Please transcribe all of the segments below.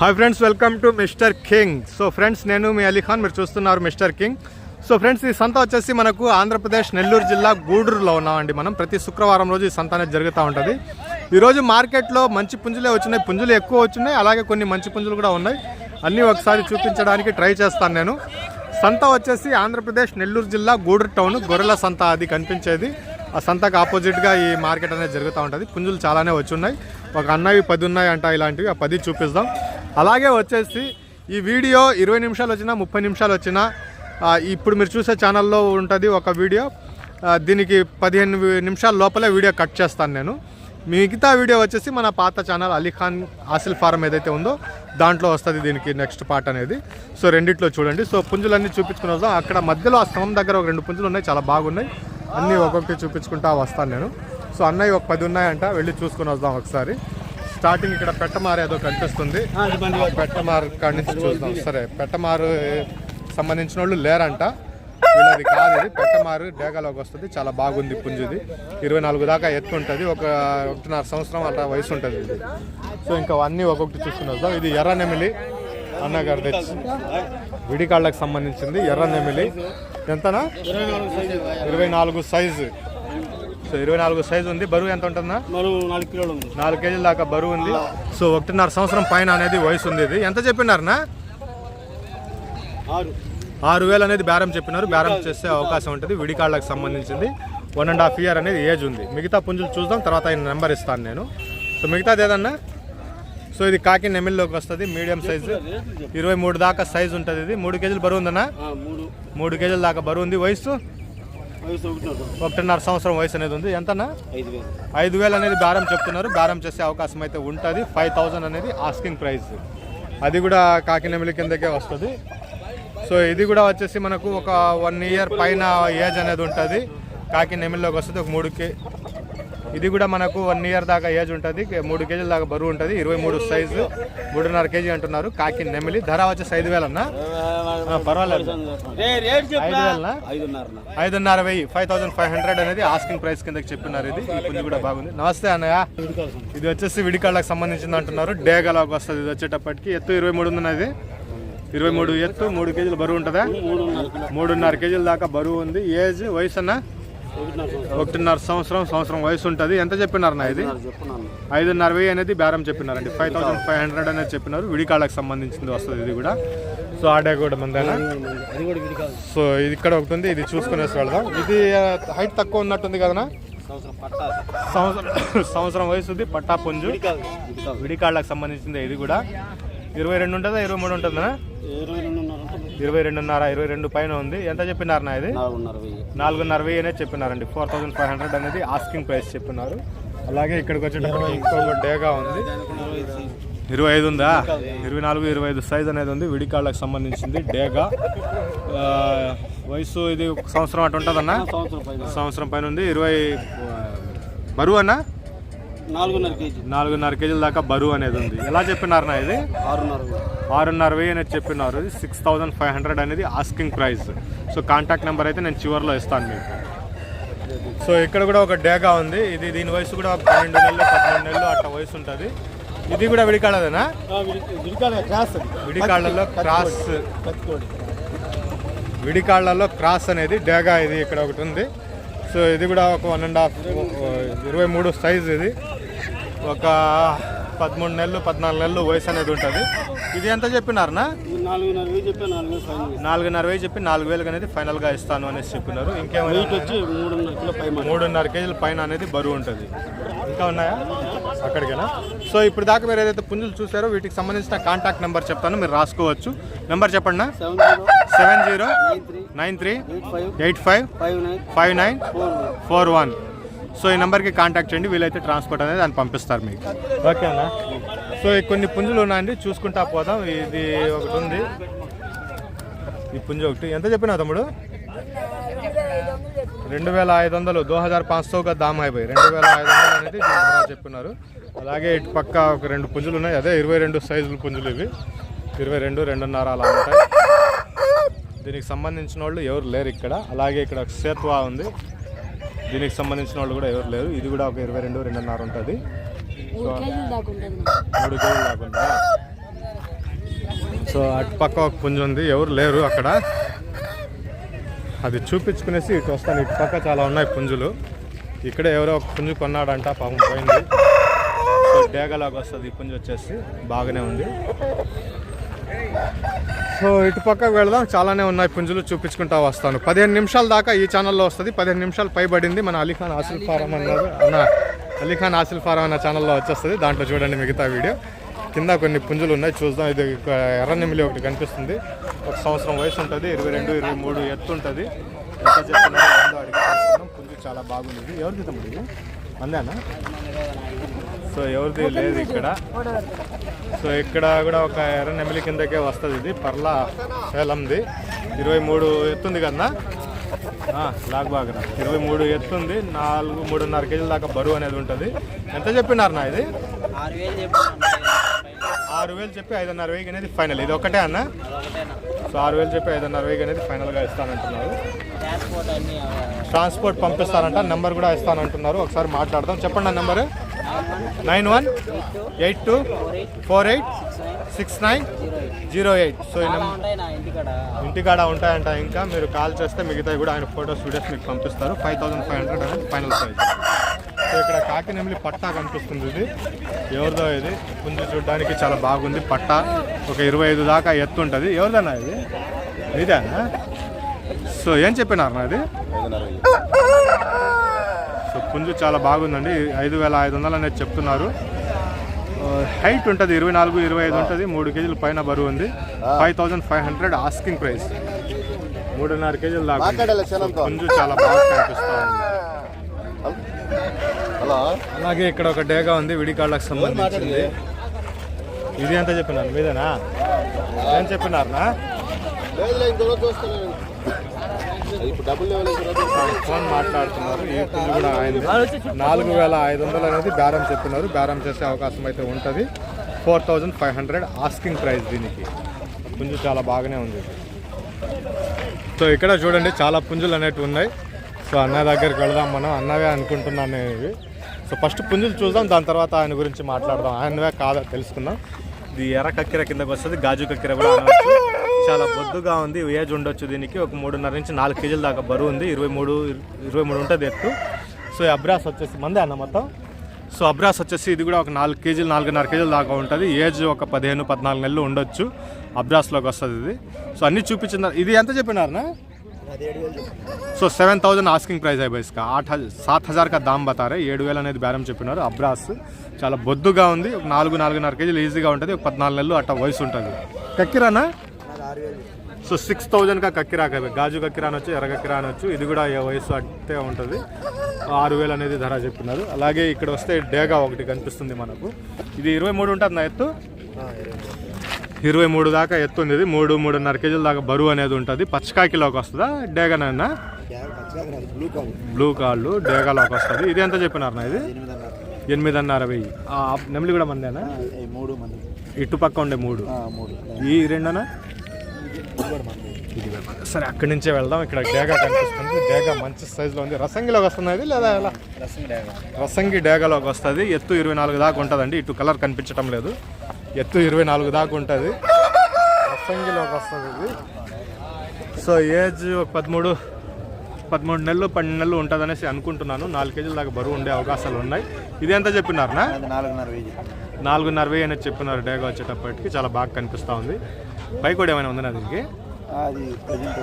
Hi friends welcome to mister king so friends నేను మీ అలీ ఖాన్ మీరు చూస్తున్నారు మిస్టర్ కింగ్ సో ఫ్రెండ్స్ ఈ సంత వచ్చేసి మనకు ఆంధ్రప్రదేశ్ నెల్లూరు జిల్లా గూడూరులో ఉన్నామండి మనం. ప్రతి శుక్రవారం రోజు ఈ సంత అనేది జరుగుతూ ఉంటుంది. ఈరోజు మార్కెట్లో మంచి పుంజులే వచ్చినాయి పుంజులు ఎక్కువ వచ్చినాయి అలాగే కొన్ని మంచి పుంజులు కూడా ఉన్నాయి. అన్నీ ఒకసారి చూపించడానికి ట్రై చేస్తాను నేను. సంత వచ్చేసి ఆంధ్రప్రదేశ్ నెల్లూరు జిల్లా గూడూరు టౌన్ గొర్రెల సంత అది కనిపించేది. ఆ సంతకు ఆపోజిట్గా ఈ మార్కెట్ అనేది జరుగుతూ ఉంటుంది. పుంజులు చాలానే వచ్చి ఉన్నాయి. ఒక అన్నవి పది ఉన్నాయి అంట ఇలాంటివి. ఆ పది చూపిస్తాం అలాగే వచ్చేసి ఈ వీడియో ఇరవై నిమిషాలు వచ్చినా ముప్పై నిమిషాలు వచ్చినా ఇప్పుడు మీరు చూసే ఛానల్లో ఉంటుంది ఒక వీడియో. దీనికి పదిహేను నిమిషాల లోపలే వీడియో కట్ చేస్తాను నేను. మిగతా వీడియో వచ్చేసి మన పాత ఛానల్ అలీఖాన్ ఆసిల్ ఫారం ఏదైతే ఉందో దాంట్లో వస్తుంది దీనికి నెక్స్ట్ పార్ట్ అనేది. సో రెండిట్లో చూడండి. సో పుంజులన్నీ చూపించుకుని వస్తాం అక్కడ మధ్యలో ఆ స్తంభం దగ్గర ఒక రెండు పుంజులు ఉన్నాయి చాలా బాగున్నాయి. అన్నీ ఒక్కొక్కటి చూపించుకుంటా వస్తాను నేను. సో అన్నయ్య ఒక పది ఉన్నాయంట వెళ్ళి చూసుకుని వద్దాం ఒకసారి. స్టార్టింగ్ ఇక్కడ పెట్టమారు ఏదో కనిపిస్తుంది. పెట్టమారు కాడి నుంచి చూద్దాం. సరే పెట్టమారు సంబంధించిన వాళ్ళు లేరంట. వీళ్ళది కాదు ఇది. పెట్టమారు డేగాలోకి వస్తుంది. చాలా బాగుంది పుంజుది. ఇరవై నాలుగు దాకా ఎత్తు ఉంటుంది. ఒక ఒకటిన్నర సంవత్సరం అట్లా వయసు ఉంటుంది ఇది. సో ఇంకా అన్నీ ఒక్కొక్కటి చూసుకుని వద్దాం. ఇది ఎర్ర నెమిలి అన్నగారు తెచ్చి విడికాళ్ళకి సంబంధించింది ఎర్ర నెమిలి ఎంతనా? ఇరవై నాలుగు సైజు. సో ఇరవై నాలుగు సైజు ఉంది. బరువు ఎంత ఉంటుందా? నాలుగు కిలోలు ఉంది. నాలుగు కేజీల దాకా బరువు ఉంది. సో ఒకటిన్నర సంవత్సరం పైన అనేది వయసు ఉంది ఇది. ఎంత చెప్పినారనా? ఆరు. ఆరు వేలు అనేది బేరం చెప్పినారు. బేరం చేసే అవకాశం ఉంటుంది. విడికాళ్ళకి సంబంధించింది. వన్ అండ్ హాఫ్ ఇయర్ అనేది ఏజ్ ఉంది. మిగతా పుంజులు చూద్దాం. తర్వాత ఆయన నెంబర్ ఇస్తాను నేను. సో మిగతాది ఏదన్నా? సో ఇది కాకి నెమిల్లోకి వస్తుంది. మీడియం సైజు ఇరవై మూడు దాకా సైజు ఉంటుంది ఇది. మూడు కేజీలు బరువు ఉందన్నా? మూడు. కేజీల దాకా బరువు ఉంది. వయసు ఒకటిన్నర సంవత్సరం వయసు అనేది ఉంది. ఎంతనా ఐదు వేలు. అనేది బేరం చెప్తున్నారు. బేరం చేసే అవకాశం అయితే ఉంటుంది. ఫైవ్ థౌజండ్ అనేది ఆస్కింగ్ ప్రైస్ అది కూడా కాకినెమిలి కిందకే వస్తుంది. సో ఇది కూడా వచ్చేసి మనకు ఒక వన్ ఇయర్ పైన ఏజ్ అనేది ఉంటుంది. కాకినెమిలిలోకి వస్తుంది. ఒక మూడు కే ఇది కూడా మనకు వన్ ఇయర్ దాకా ఏజ్ ఉంటుంది. మూడు కేజీల దాకా బరువు ఉంటుంది. ఇరవై మూడు సైజు మూడున్నర కేజీ అంటున్నారు. కాకి నెమిలి. ధర వచ్చేసి ఐదు వేలన్నా? ఆ, పర్వాలేదు. ఐదున్నర వెయ్యి. ఫైవ్ థౌసండ్ ఫైవ్ హండ్రెడ్ అనేది ఆస్కింగ్ ప్రైస్ కిందకి చెప్పినారు ఇది. ఈ పుంజు కూడా బాగుంది. నమస్తే అన్నయ్య. ఇది వచ్చేసి విడికాళ్ళకి సంబంధించింది అంటున్నారు. డేగలాకి వస్తుంది ఇది వచ్చేటప్పటికి. ఎత్తు ఇరవై మూడు ఉంది ఇది ఇరవై మూడు ఎత్తు మూడు కేజీలు బరువు ఉంటుందా? మూడున్నర కేజీల దాకా బరువు ఉంది. ఏజ్ వయసు అన్న? ఒకటిన్నర సంవత్సరం సంవత్సరం వయసు ఉంటుంది. ఎంత చెప్పినారు నా ఇది? ఐదున్నర వెయ్యి అనేది బేరం చెప్పినారండి. ఫైవ్ థౌసండ్ ఫైవ్ హండ్రెడ్ అనేది చెప్పినారు. విడికాళ్ళకి సంబంధించింది వస్తుంది ఇది కూడా. సో ఆ డే కూడా మందేనా సో ఇది ఇక్కడ ఒకటి ఉంది. ఇది చూసుకునేసి వెళ్దాం. ఇది హైట్ తక్కువ ఉన్నట్టుంది కదనా? సంవత్సరం పట్టా. సంవత్సరం సంవత్సరం వయసు ఉంది. పట్టా పుంజు. విడికాళ్ళకి సంబంధించింది ఇది కూడా. ఇరవై రెండు ఉంటుందా? ఇరవై మూడు ఉంటుందా? ఇరవై రెండున్నర ఇరవై రెండు పైన ఉంది. ఎంత చెప్పినారు నా ఇది? నాలుగున్నర వెయ్యి. అనేది చెప్పినారండి. ఫోర్ థౌసండ్ ఫైవ్ హండ్రెడ్ అనేది ఆస్కింగ్ ప్రైస్ చెప్పినారు. అలాగే ఇక్కడికి వచ్చేటప్పుడు ఇంకొక డేగా ఉంది. ఇరవై ఐదు ఉందా? ఇరవై నాలుగు ఇరవై ఐదు సైజ్ అనేది ఉంది. విడికాళ్ళకి సంబంధించింది డేగా. ఆ, వయసు ఇది ఒక సంవత్సరం అటు ఉంటుందన్నా? సంవత్సరం పైన. సంవత్సరం పైన ఉంది. ఇరవై బరువు అన్నా? నాలుగున్నర కేజీ. నాలుగున్నర కేజీల దాకా బరువు అనేది ఉంది. ఎలా చెప్పినారు నా ఇది? ఆరున్నర. ఆరున్నర వెయ్యి అనేది చెప్పినారు. సిక్స్ థౌజండ్ ఫైవ్ హండ్రెడ్ అనేది asking price so contact number అయితే నేను చివరిలో ఇస్తాను మీకు. సో ఇక్కడ కూడా ఒక డేగా ఉంది. ఇది దీని వయసు కూడా ఒక పన్నెండు నెలలు పదమూడు నెలలు అట్లా వయసు ఉంటుంది. ఇది కూడా విడికాళ్ళదేనా? ఆ, విడి విడికాలే క్రాస్ అది. విడికాళ్ళలో క్రాస్. విడికాళ్ళలో క్రాస్ అనేది డేగా ఇది ఇక్కడ ఒకటి ఉంది. సో ఇది కూడా ఒక వన్ అండ్ హాఫ్ ఇరవై మూడు సైజ్ ఇది. ఒక పదమూడు నెలలు పద్నాలుగు నెలలు వయసు అనేది ఉంటుంది. ఇది ఎంత చెప్పినారనా ఇది నాలుగున్నర వెయ్యి చెప్పా నాలుగు వేలు చెప్పి నాలుగు వేలకు అనేది ఫైనల్గా ఇస్తాను అనేసి చెప్పినారు. ఇంకేమైనా? వచ్చి మూడున్నర కేజీల పైన అనేది బరువు ఉంటుంది. ఇంకా ఉన్నాయా? అక్కడికేనా? సో ఇప్పుడు దాకా మీరు ఏదైతే పుంజులు చూసారో వీటికి సంబంధించిన కాంటాక్ట్ నెంబర్ చెప్తాను. మీరు రాసుకోవచ్చు. నెంబర్ చెప్పండి seven zero nine three eight five five nine four one. So ఈ నెంబర్కి కాంటాక్ట్ చేయండి వీలైతే ట్రాన్స్పోర్ట్ అనేది దాన్ని పంపిస్తారు మీకు. ఓకేనా సో ఈ కొన్ని పుంజులు ఉన్నాయండి చూసుకుంటా పోదాం. ఇది ఒకటి ఉంది. ఈ పుంజు ఒకటి. ఎంత చెప్పినా తమ్ముడు? రెండు వేల ఐదు వందలు. దో హజార్ పాంచ్ సౌగా దామ్ అయిపోయి. రెండు వేల ఐదు వందలు అనేది చెప్పినారు. అలాగే ఇటు పక్క ఒక రెండు పుంజులు ఉన్నాయి. అదే ఇరవై రెండు సైజుల పుంజులు ఇవి. ఇరవై రెండు రెండున్నర అలా ఉంటాయి. దీనికి సంబంధించిన వాళ్ళు ఎవరు లేరు ఇక్కడ. అలాగే ఇక్కడ ఒక సేత్వా ఉంది. దీనికి సంబంధించిన వాళ్ళు కూడా ఎవరు లేరు. ఇది కూడా ఒక ఇరవై రెండు రెండున్నర ఉంటుంది. మూడు కేజీలు సో అటు పక్క ఒక పుంజు ఉంది. ఎవరు లేరు అక్కడ. అది చూపించుకునేసి ఇటు వస్తాను. ఇటు పక్క చాలా ఉన్నాయి పుంజులు. ఇక్కడ ఎవరో ఒక పుంజు కొన్నాడంట. పాపం పోయింది. సో డేగలాగా వస్తుంది ఈ పుంజు వచ్చేసి. బాగానే ఉంది. సో ఇటు పక్కకు వెళదాం. చాలానే ఉన్నాయి పుంజులు చూపించుకుంటా వస్తాను. పదిహేను నిమిషాల దాకా ఈ ఛానల్లో వస్తుంది. పదిహేను నిమిషాలు పైబడింది. మన అలీఖాన్ ఆసిల్ ఫారం అన్నారు అన్న అలీఖాన్ ఆసిల్ ఫారం అన్న ఛానల్లో వచ్చేస్తుంది. దాంట్లో చూడండి మిగతా వీడియో. కింద కొన్ని పుంజులు ఉన్నాయి. చూద్దాం. ఇది ఎర్ర నెమిలి ఒకటి కనిపిస్తుంది. ఒక సంవత్సరం వయసు ఉంటుంది. ఇరవై రెండు ఇరవై మూడు ఎత్తు ఉంటుంది. పుంజు చాలా బాగుంది. ఎవరిది తమ్ముడు ఇది? అందేనా సో ఎవరిది లేదు ఇక్కడ. సో ఇక్కడ కూడా ఒక ఎర్ర నెమిలి కిందకే వస్తుంది ఇది పర్లా సేలంది ఇరవై మూడు ఎత్తుంది కదా లాగ్ బాగా ఇరవై మూడు ఎత్తుంది నాలుగు మూడున్నర కేజీల దాకా బరువు అనేది ఉంటుంది. ఎంత చెప్పినారు నా ఇది ఆరు వేలు చెప్పి ఐదున్నర వెయ్యి అనేది ఫైనల్. ఇది ఒకటే అన్న? సో ఆరు వేలు చెప్పి ఐదున్నర వెయ్యి అనేది ఫైనల్గా ఇస్తానంటున్నారు. ట్రాన్స్పోర్ట్ పంపిస్తారంట నెంబర్ కూడా ఇస్తానంటున్నారు. ఒకసారి మాట్లాడదాం. చెప్పండి ఆ number. Nine one eight two four eight six nine zero eight. So ఈ నెంబర్ ఇంటికాడ. ఉంటాయంట ఇంకా. మీరు కాల్ చేస్తే మిగతావి కూడా ఆయన ఫోటోస్ వీడియోస్ మీకు పంపిస్తారు. ఫైవ్ థౌసండ్ ఫైవ్ హండ్రెడ్ అనేది ఫైనల్ ప్రైస్ సో ఇక్కడ కాకినెమిలి పట్టా కనిపిస్తుంది ఇది. ఎవరిదో ఇది. పుంజు చూడడానికి చాలా బాగుంది. పట్టా ఒక ఇరవై ఐదు దాకా ఎత్తు ఉంటుంది. ఎవరిదన్నా ఇది? ఇదేనా సో ఏం చెప్పినారు ఇది? సో పుంజు చాలా బాగుందండి. ఐదు వేల ఐదు వందలు అనేది చెప్తున్నారు. హైట్ ఉంటుంది ఇరవై నాలుగు ఇరవై ఐదు ఉంటుంది. మూడు కేజీల పైన బరువు ఉంది. Five thousand five hundred asking price. మూడున్నర కేజీలు దాకా. పుంజు చాలా బాగా కనిపిస్తా ఉంది. హలో? అలాగే ఇక్కడ ఒక డేగా ఉంది విడికాళ్ళకి సంబంధించింది. ఇది ఎంత చెప్పినారు? మీదేనా? ఏం చెప్పినారనా? ఫోన్ మాట్లాడుతున్నారు. పుంజు కూడా ఆయన నాలుగు వేల ఐదు వందలు అనేది బేరం చెప్పినారు. బేరం చేసే అవకాశం అయితే ఉంటుంది. Four thousand five hundred asking price దీనికి. పుంజు చాలా బాగానే ఉంది. సో ఇక్కడ చూడండి చాలా పుంజులు అనేటివి ఉన్నాయి. సో అన్న దగ్గరికి వెళదాం మనం. అన్నవే అనుకుంటున్నాను నేను ఇవి సో ఫస్ట్ పుంజులు చూద్దాం. దాని తర్వాత ఆయన గురించి మాట్లాడదాం. ఆయనవే కాదా తెలుసుకుందాం. ఇది ఎర్ర కక్కెర కిందకి వస్తుంది. గాజు కక్కెర కూడా అనవచ్చు. చాలా బొద్దుగా ఉంది ఏజ్ ఉండొచ్చు దీనికి. ఒక మూడున్నర నుంచి నాలుగు కేజీల దాకా బరువు ఉంది ఇరవై మూడు ఇరవై మూడు ఉంటుంది ఎత్తు. సో ఈ అబ్రాస్ వచ్చేసి మందే అన్న మొత్తం. సో అబ్రాస్ వచ్చేసి ఇది కూడా ఒక నాలుగు కేజీలు నాలుగున్నర కేజీల దాకా ఉంటుంది. ఏజ్ ఒక పదిహేను పద్నాలుగు నెలలు ఉండొచ్చు. అబ్రాస్లోకి వస్తుంది ఇది. సో అన్నీ చూపించిన ఇది ఎంత చెప్పినారనా? So seven thousand asking price అయిపోయి ఇసుక ఆठ సాత్ హజార్ కా దామ్ బతారే. ఏడు వేలు అనేది బేరం చెప్పినారు. అబ్రాస్ చాలా బొద్దుగా ఉంది. ఒక నాలుగు నాలుగున్నర కేజీలు ఈజీగా ఉంటుంది. ఒక పద్నాలుగు నెలలు అట్ట వయసు ఉంటుంది. కక్కిరానా? సో సిక్స్ థౌజండ్ కా కక్కిరా కదా గాజు కక్కిరా అనొచ్చు ఎర్ర కక్కిరా అనొచ్చు ఇది కూడా ఏ వయసు అట్టే ఉంటుంది ఆరు వేలు అనేది ధర చెప్పినారు అలాగే ఇక్కడ వస్తే డేగా ఒకటి కనిపిస్తుంది మనకు ఇది ఇరవై మూడు ఉంటుంది నా ఎత్తు ఇరవై మూడు దాకా ఎత్తు ఉంది ఇది మూడు మూడున్నర కేజీల దాకా బరువు అనేది ఉంటుంది పచ్చకాకిలోకి వస్తుందా డేగానైనా బ్లూ కాళ్ళు డేగాలోకి వస్తుంది ఇది ఎంత చెప్పినారు ఇది ఎనిమిదిన్నర వెయ్యి ఆ నెమిలి కూడా మందేనా మూడు మంది ఇటు పక్క ఉండే మూడు మూడు ఈ రెండనా ఇది కూడా మందే. సరే అక్కడి నుంచే వెళ్దాం. ఇక్కడ డేగా కనిపిస్తుంది. డేగా మంచి సైజులో ఉంది. రసంగిలోకి వస్తుంది లేదా ఎలా? రసంగి డేగాలోకి వస్తుంది. ఎత్తు ఇరవై నాలుగు దాకా ఉంటుందండి. ఇటు కలర్ కనిపించడం లేదు. ఎత్తు ఇరవై నాలుగు దాకా ఉంటుంది. రసంగిలోకి వస్తుంది ఇది. సో ఏజ్ ఒక పదమూడు పదమూడు నెలలు పన్నెండు నెలలు ఉంటుంది అనేసి అనుకుంటున్నాను. నాలుగు కేజీల దాకా బరువు ఉండే అవకాశాలు ఉన్నాయి. ఇది ఎంత వెయ్యి నాలుగున్నర వెయ్యి అనేది చెప్పినారు డేగా వచ్చేటప్పటికి. చాలా బాగా కనిపిస్తూ ఉంది. పై కూడా ఏమైనా ఉందా దీనికి? అది ప్రజెంట్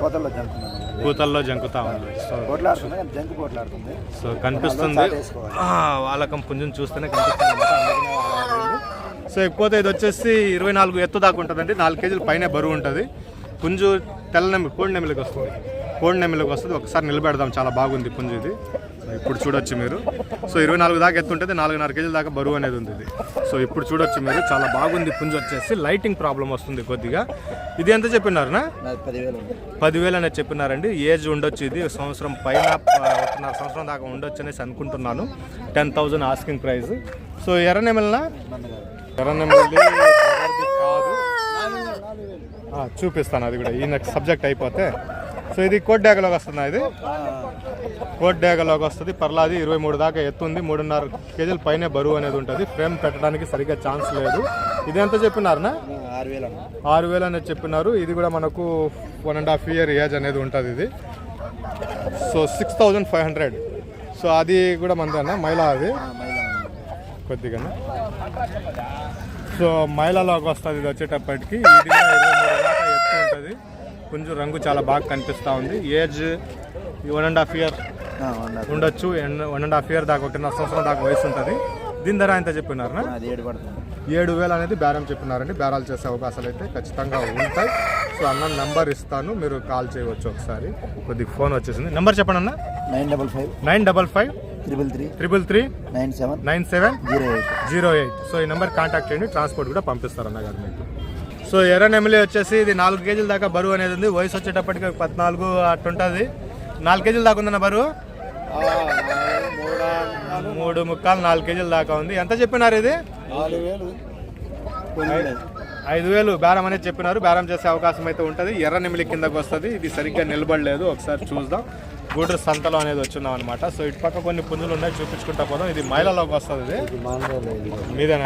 కోతల్లో జంకున్నాను కూతల్లో జంకుతా ఉంది. సో పోట్లాడుతుంది కానీ జంకు పోట్లాడుతుంది సో కనిపిస్తుంది. ఆ, వాళ్ళకం పుంజుని చూస్తేనే కనిపిస్తుంది. అన్నమాట. అందుకనే అలా ఉంది. సో ఇకపోతే ఇది వచ్చేసి ఇరవై నాలుగు ఎత్తు దాకా ఉంటుందండి. నాలుగు కేజీల పైన బరువు ఉంటుంది. పుంజు తెల్ల నెమ్మిలి కోడి నెమ్మిలికి వస్తుంది. కోడి నెమ్మిలికి వస్తుంది. ఒకసారి నిలబెడదాం. చాలా బాగుంది పుంజు ఇది. ఇప్పుడు చూడొచ్చు మీరు. సో ఇరవై నాలుగు దాకా ఎత్తు ఉంటుంది నాలుగున్నర కేజీల దాకా బరువు అనేది ఉంది ఇది సో ఇప్పుడు చూడొచ్చు మీరు. చాలా బాగుంది పుంజు వచ్చేసి. లైటింగ్ ప్రాబ్లం వస్తుంది కొద్దిగా. ఇది ఎంత చెప్పినారునా? పదివేలు అనేది చెప్పినారండి. ఏజ్ ఉండొచ్చు ఇది. సంవత్సరం పైన ఆ, ఒకటిన్నర సంవత్సరం దాకా ఉండొచ్చు అనేసి అనుకుంటున్నాను. Ten thousand asking price so ఎర్రనెమిలినా? ఎర్రనెమిలి ఎవరిది కాదు. చూపిస్తాను అది కూడా. ఈ నెక్స్ట్ సబ్జెక్ట్ అయిపోతే. సో ఇది కోట్ డ్యాగలోకి వస్తుందా ఇది? కోట్ డ్యాగలోకి వస్తుంది. పర్లాది ఇరవై మూడు దాకా ఎత్తుంది. మూడున్నర కేజీల పైనే బరువు అనేది ఉంటుంది. ఫ్రేమ్ పెట్టడానికి సరిగ్గా ఛాన్స్ లేదు. ఇది ఎంత చెప్పినారనా? ఆరు వేలు అనేది చెప్పినారు. ఇది కూడా మనకు one and half year age అనేది ఉంటుంది ఇది. So six thousand five hundred so అది కూడా మందేనా? మైలా అది? కొద్దిగా సో మైలాలోకి వస్తుంది ఇది వచ్చేటప్పటికి. ఇది కూడా ఇరవై మూడు దాకా ఎత్తు ఉంటుంది. కొంచెం రంగు చాలా బాగా కనిపిస్తూ ఉంది. Age one and half year ఉండొచ్చు. వన్ అండ్ హాఫ్ ఇయర్ దాకా ఒకటిన్నర సంవత్సరం దాకా వయసు ఉంటుంది. దీని ధర ఎంత చెప్పినారనా? అది ఏడు వేలు అనేది బేరం చెప్పినారండి. బేరాలు చేసే అవకాశాలు అయితే ఖచ్చితంగా ఉంటాయి. సో అన్న నెంబర్ ఇస్తాను. మీరు కాల్ చేయవచ్చు ఒకసారి. కొద్దిగా ఫోన్ వచ్చేసింది. నెంబర్ చెప్పండి అన్న. Nine double five nine double five triple three triple three nine seven nine seven zero eight zero eight. So ఈ నెంబర్ కాంటాక్ట్ చేయండి. ట్రాన్స్పోర్ట్ కూడా పంపిస్తారు అన్నగారు మీకు. సో ఎర్ర నెమిలి వచ్చేసి ఇది నాలుగు కేజీల దాకా బరువు అనేది ఉంది. వయసు వచ్చేటప్పటికి పద్నాలుగు అట్టుంటుంది. నాలుగు కేజీల దాకా ఉందన్న బరువు? మూడు ముక్కాలు నాలుగు కేజీల దాకా ఉంది. ఎంత చెప్పినారు ఇది? ఐదు వేలు. బేరం అనేది చెప్పినారు. బేరం చేసే అవకాశం అయితే ఉంటుంది. ఎర్ర నెమిలి కిందకు వస్తుంది. ఇది సరిగ్గా నిలబడలేదు. ఒకసారి చూద్దాం. గూడూరు సంతలో అనేది వచ్చిందాం అనమాట సో ఇటు పక్క కొన్ని పుంజులు ఉన్నాయి. చూపించుకుంటా పోదాం. ఇది మైలలోకి వస్తుంది ఇది. మీదేనా?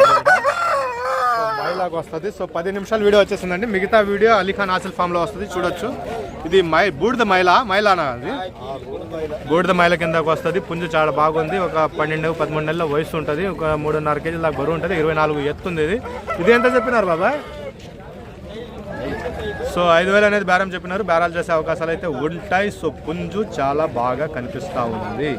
ఇది సో వస్తుంది. సో పది నిమిషాలు వీడియో వచ్చేసిందండి. మిగతా వీడియో అలీఖాన్ ఆసిల్ ఫామ్లో వస్తుంది. చూడొచ్చు. ఇది మై బూడిద మైల మైలానా అది? బూడిద మైల కిందకు వస్తుంది. పుంజు చాలా బాగుంది. ఒక పన్నెండు పదమూడు నెలల వయసు ఉంటుంది. ఒక మూడున్నర కేజీల దాకా బరువు ఉంటుంది. ఇరవై నాలుగు ఎత్తుంది ఇది. ఇది ఎంత చెప్పినారు బాబా? సో ఐదు వేలు అనేది బేరం చెప్పినారు. బేరాలు చేసే అవకాశాలు అయితే ఉంటాయి. సో పుంజు చాలా బాగా కనిపిస్తూ ఉంది.